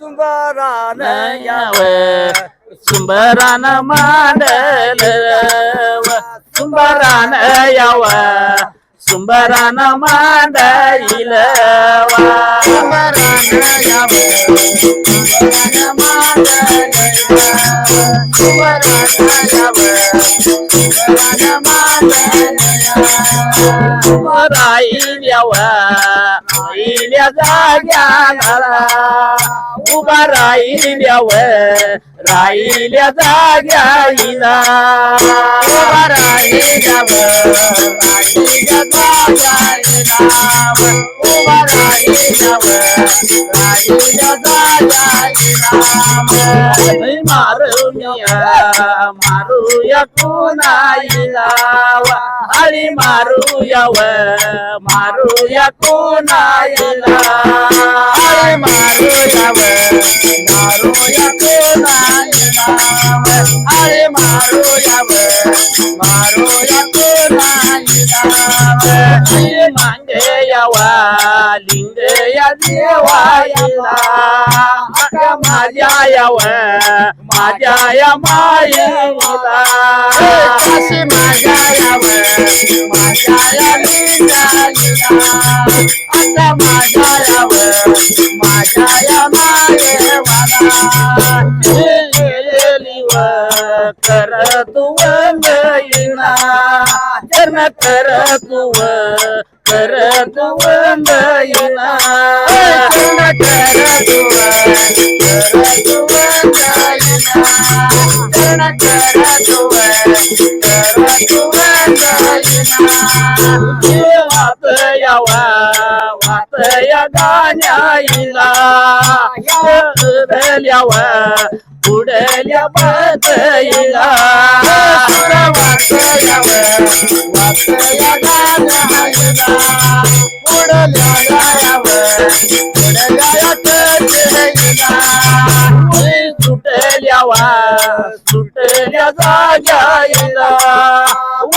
ಸುಂಬರಾನಯವ ಸುಂಬರಾನ ಮಾಡಲವ ಸುಂಬರಾನಯವ ಸುಂಬರಾನ ಮಾಡಲವ ಸುಂಬರಾನಯವ ಸುಂಬರಾನ ಮಾಡಲವ ಸುಂಬರಾನಯವ ಸುಂಬರಾನ ಮಾಡಲವ ಸುಂಬರಾನಯವ याव सुंबरान उभा राहिल्यावर राहिल्या जाग्या उभा राहिल्यावर राहिल्या जाग्याला उभा मारू राहिल्या जाग्याला मारूया मारूया कोणाईला? हरी मारूया व मारूया कोणाईला? हरी मारूया व मारूया कोणाईला हरी मारूया व मारूया मांगे यावा लिंग या देवाईला माझ्या याव माझ्या या माझ्या याव माझ्या या आता माझ्या याव माझ्या या कर तू वंदईना जन कर तू कर तू वंदईना जन कर तू कर तू वंदईना जन कर तू कर तू वंदईना वात यावा या गाण्याईला. उडल्याव उडल्या पातईला वात याव वात या गाण्याईला. उडल्या गायाव उडल्या सुटल्या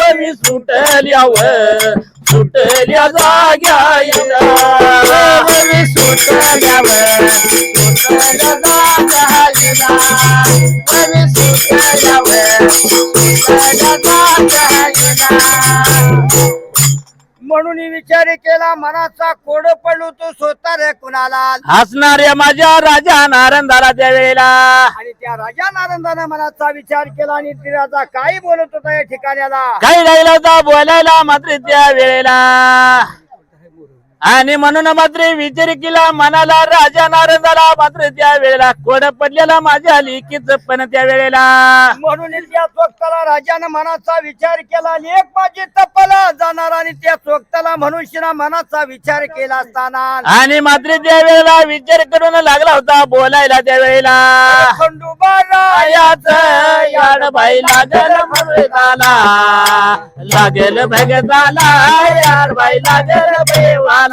वरी सुटल्याव सुटल्या जाग्या वरी सुटल्याव सुटल्या जाग्या वरी सुटल्याव सुटल्या जाग्या म्हणून विचार केला मनाचा कोड पडलो तो स्वतः रे कुणाला? हसणाऱ्या माझ्या राजा नारंदाला त्या वेळेला आणि त्या राजा नारंदाने मनाचा विचार केला आणि ती राजा काही बोलत होता या ठिकाण्याला. काही राहिला होता बोलायला मात्र त्या वेळेला आणि म्हणून मात्र विचार केला मनाला राजा नारदाला मात्र त्या वेळेला कोड पडलेला माझ्या लिखीच पण त्या वेळेला. म्हणून त्या चोक्ताला राजानं मनाचा विचार केला लेख माझी तपला जाणार आणि त्या चोक्ताला मनुष्यना मनाचा विचार केला असताना. आणि मात्र त्या वेळेला विचार करून लागला होता बोलायला त्या वेळेला. खंडोबा याड लागल भगताला लागेल भगताला याड बाई लागेल बेवाला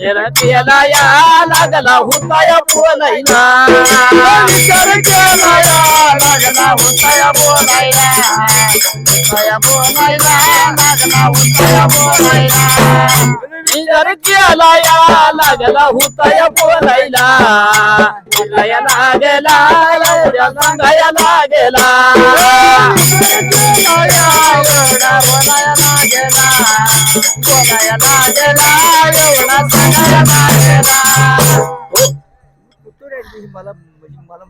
याड बाई लागेल भगताला केला या लागला हुताय बोलायला केला या लागला हुताय बोलायला विचार केला या लागला हुताय बोलायला हुताय बोलायला लागला हुताय बोलायला विचार केला या लागला हुताय बोलायला बोलाया लागेला सांगाया लागला बोलाया लागला बोलाया लागला एवढा सांगाया लागला मला म्हणजे मला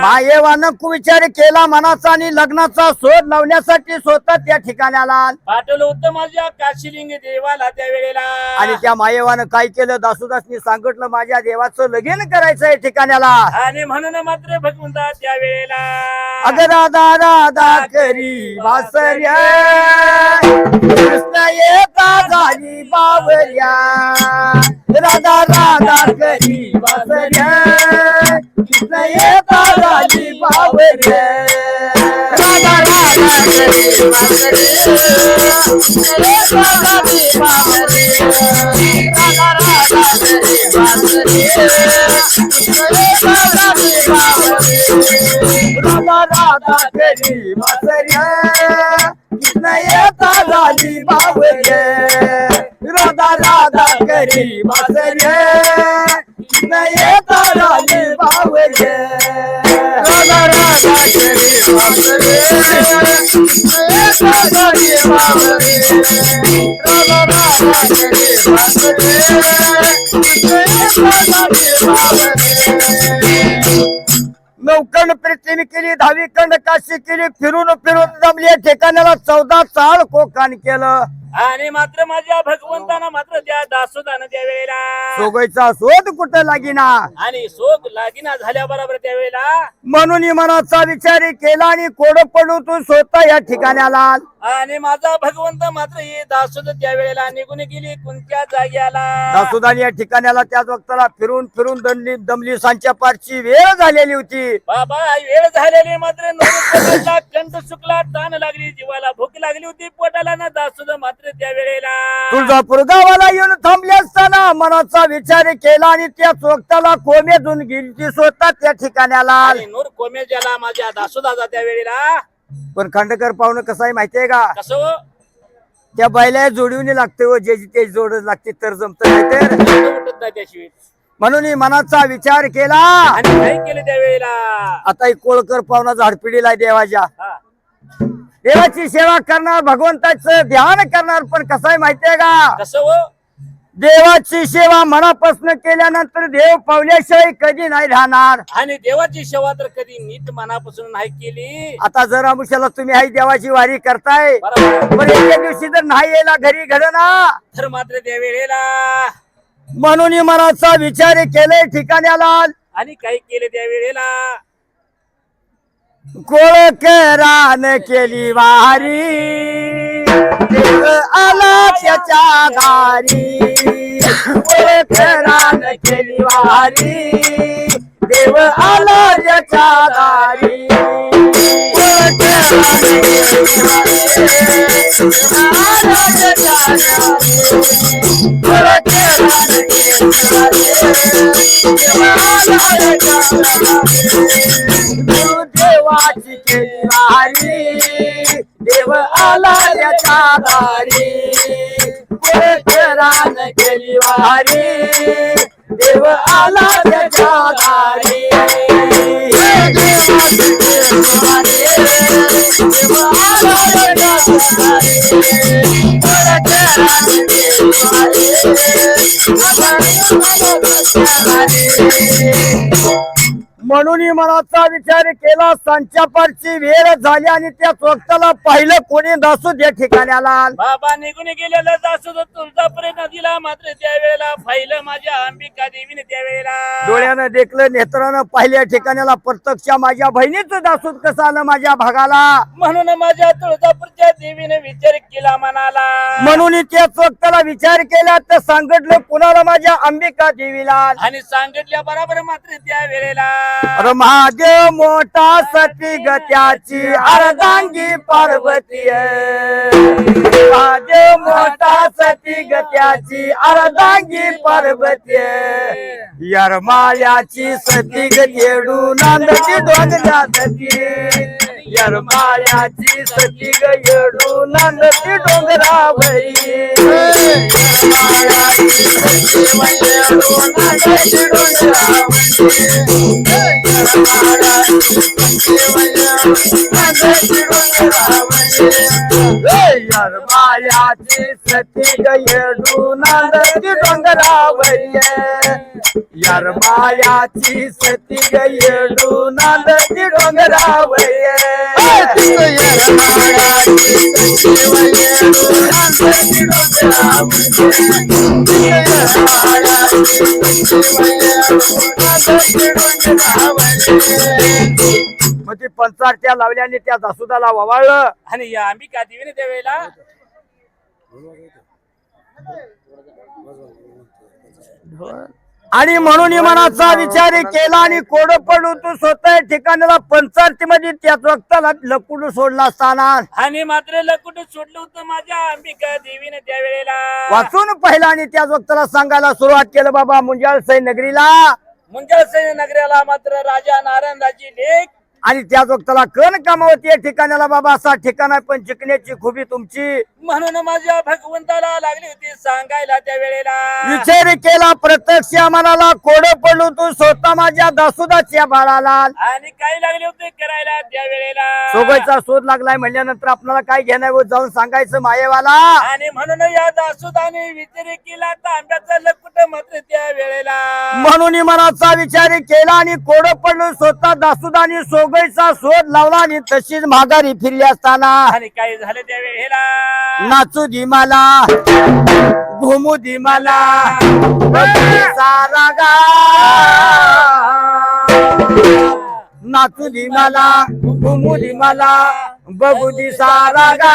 मायेवानं कुविचार केला मनाचा आणि लग्नाचा शोध लावण्यासाठी स्वतः त्या ठिकाणी आला पाठवलं होतं माझ्या काशिलिंग देवाला त्या वेळेला. आणि त्या मायेवानं काय केलं? दासोदासनी सांगितलं माझ्या देवाचं लगीन करायचं या ठिकाणाला आणि म्हणून मात्र भगवंता त्या वेळेला अग राधा राधा करी वासर्या कृष्ण येता झाली बावऱ्या. राधा राधा करी येता झाली बावऱ्या राधा राधा करी वासर्या कृष्ण येता झाली बावऱ्या राधा राधा करी वासर्या कृष्ण येता झाली बावऱ्या राधा राधा करी येता राधा राधा करी येता नौकण केली दहावी कंड काशी केली फिरून फिरून जमली ठिकाणाला चौदा चाळ कोकान केलं. आणि मात्र माझ्या भगवंतानं मात्र त्या दासोदानं त्या वेळेला सोगायचा शोध कुठं लागिना? आणि शोक लागिना झाल्या बरोबर त्या वेळेला म्हणून मनाचा विचार केला आणि कोड पडून तू स्वतः या ठिकाणाला आल. आणि माझा भगवंत मात्र हे दासोद त्या वेळेला निघून गेली कोणत्या जाग्याला दासोदानी या ठिकाणाला त्याच वक्ताला फिरून फिरून दमली दमली सांच्या पारची वेळ झालेली होती. बाबा वेळ झालेली मात्र कंठ सुकला ताण लागली जीवाला भूक लागली होती. पोटाला ना दासोद मात्र तुळजापूर गावाला येऊन थांबले असताना मनाचा विचार केला आणि त्या चोक्ताला कोमेतून गेली ती स्वतः त्या. आणि नूर कोमेजाला माझ्या दासोदाचा त्या वेळेला. पण खांडेकर पाहुणं कसं आहे माहितीये का? कसं हो? त्या बैला जोडीने लागते व जे ते जोड लागते तर जमत नाही तर. डोकं उठत नाही त्याशिवाय. म्हणून ही मनाचा विचार केला. आणि काय केलं त्या वेळेला. आता ही कोळकर पाहुणा झाडपिडीला आहे देवाच्या. हा. देवाची सेवा करणार भगवंताचं ध्यान करणार पण कसं आहे माहितीये का? कसं हो? देवाची सेवा मनापासून केल्यानंतर देव पावल्याशिवाय कधी नाही राहणार. आणि देवाची सेवा तर कधी नीट मनापासून नाही केली. आता जर आमुष्याला तुम्ही आई देवाची वारी करताय. बरोबर. पण एके दिवशी जर नाही यायला घरी घडना. तर मात्र त्या वेळेला म्हणून मनाचा विचार केले ठिकाण्याला. आणि काही केले त्या वेळेला. कोळकरान केली वारी. देव आला त्याच्या दारी कोळकरान केली वारी. देव आला त्याच्या दारी देवाची केली वारी देव आला त्याच्या दारी केली वारी देव आला त्याच्या दारी देवाची केली वारी, देव आला त्याच्या दारी. कोळकरान म्हणून मनाचा विचार केला सांच्या पारची वेळ झाली आणि त्या स्वतःला पाहिलं कोणी दासू त्या ठिकाण्याला बाबा निघून गेलेला जासू तुळजापूर नदीला मात्र त्या वेळेला पाहिलं माझ्या अंबिका देवीने त्या वेळेला. डोळ्यानं देखलं नेत्रानं पाहिल्या ठिकाण्याला प्रत्यक्ष माझ्या बहिणीचं दासूत कसं आलं माझ्या भागाला? म्हणून माझ्या तुळजापूरच्या देवीने विचार केला मनाला. म्हणून त्या स्वतःला विचार केला तर सांगितलं कुणाला माझ्या अंबिका देवीला. आणि सांगितल्या बरोबर मात्र त्या वेळेला. अरे महादेव मोठा सती गत्याची अर्धांगी पार्वती आहे. मोठा सती गत्याची अर्धांगी पार्वती यरमाळ्याची सती गेडू नांदची दोन सती यरमाळ्याची सती गेडू नांदती डोंगरावरी यरमाळ्याची सती गेडू नांदती डोंगरावरी यार मायाची सती गयडू नांदती डोंगरावय. मग ती पंचारत्या लावल्याने त्या दासुदाला ववाळलं. आणि या अंबिका देवीने त्यावेळेला आणि म्हणून मनाचा विचार केला आणि कोड पडू तू स्वतः ठिकाणाला पंचारतीमध्ये त्याच वक्ताला लकुडू सोडला असताना. आणि मात्र लकुट सोडलं होतं माझ्या अंबिका देवीने त्यावेळेला. वाचून पहिला आणि त्याच वक्ताला सांगायला सुरुवात केलं बाबा मुंजाळ नगरीला. मुंजळ नगराला मात्र राजा नारायणराजी लेख आणि त्याच वक्ताला कण कामावती या ठिकाणाला बाबा असा ठिकाण आहे पण चिकण्याची खुबी तुमची. म्हणून माझ्या भगवंताला लागली होती सांगायला त्या वेळेला. विचार केला प्रत्यक्ष म्हणाला कोड पडू तू स्वतः माझ्या दासुदाच्या बाळाला. आणि काय लागले होते करायला त्या वेळेला? सोबतचा शोध लागलाय म्हणल्यानंतर आपल्याला काय घेणार व जाऊन सांगायचं मायेवाला? आणि म्हणून या दासुदाने विचार केला तर आंब्याचा लकुट मात्र त्या वेळेला. म्हणून मनाचा विचार केला आणि कोड पडलो स्वतः दासुदानी सोगईचा शोध लावला आणि तशीच माघारी फिरली असताना. आणि काय झालं त्या वेळेला नाचू दी मला घुमू दी मला सारा गा नाचू दी मला घुमू दी मला बघू दी सारा गा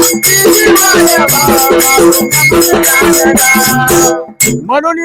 म्हणून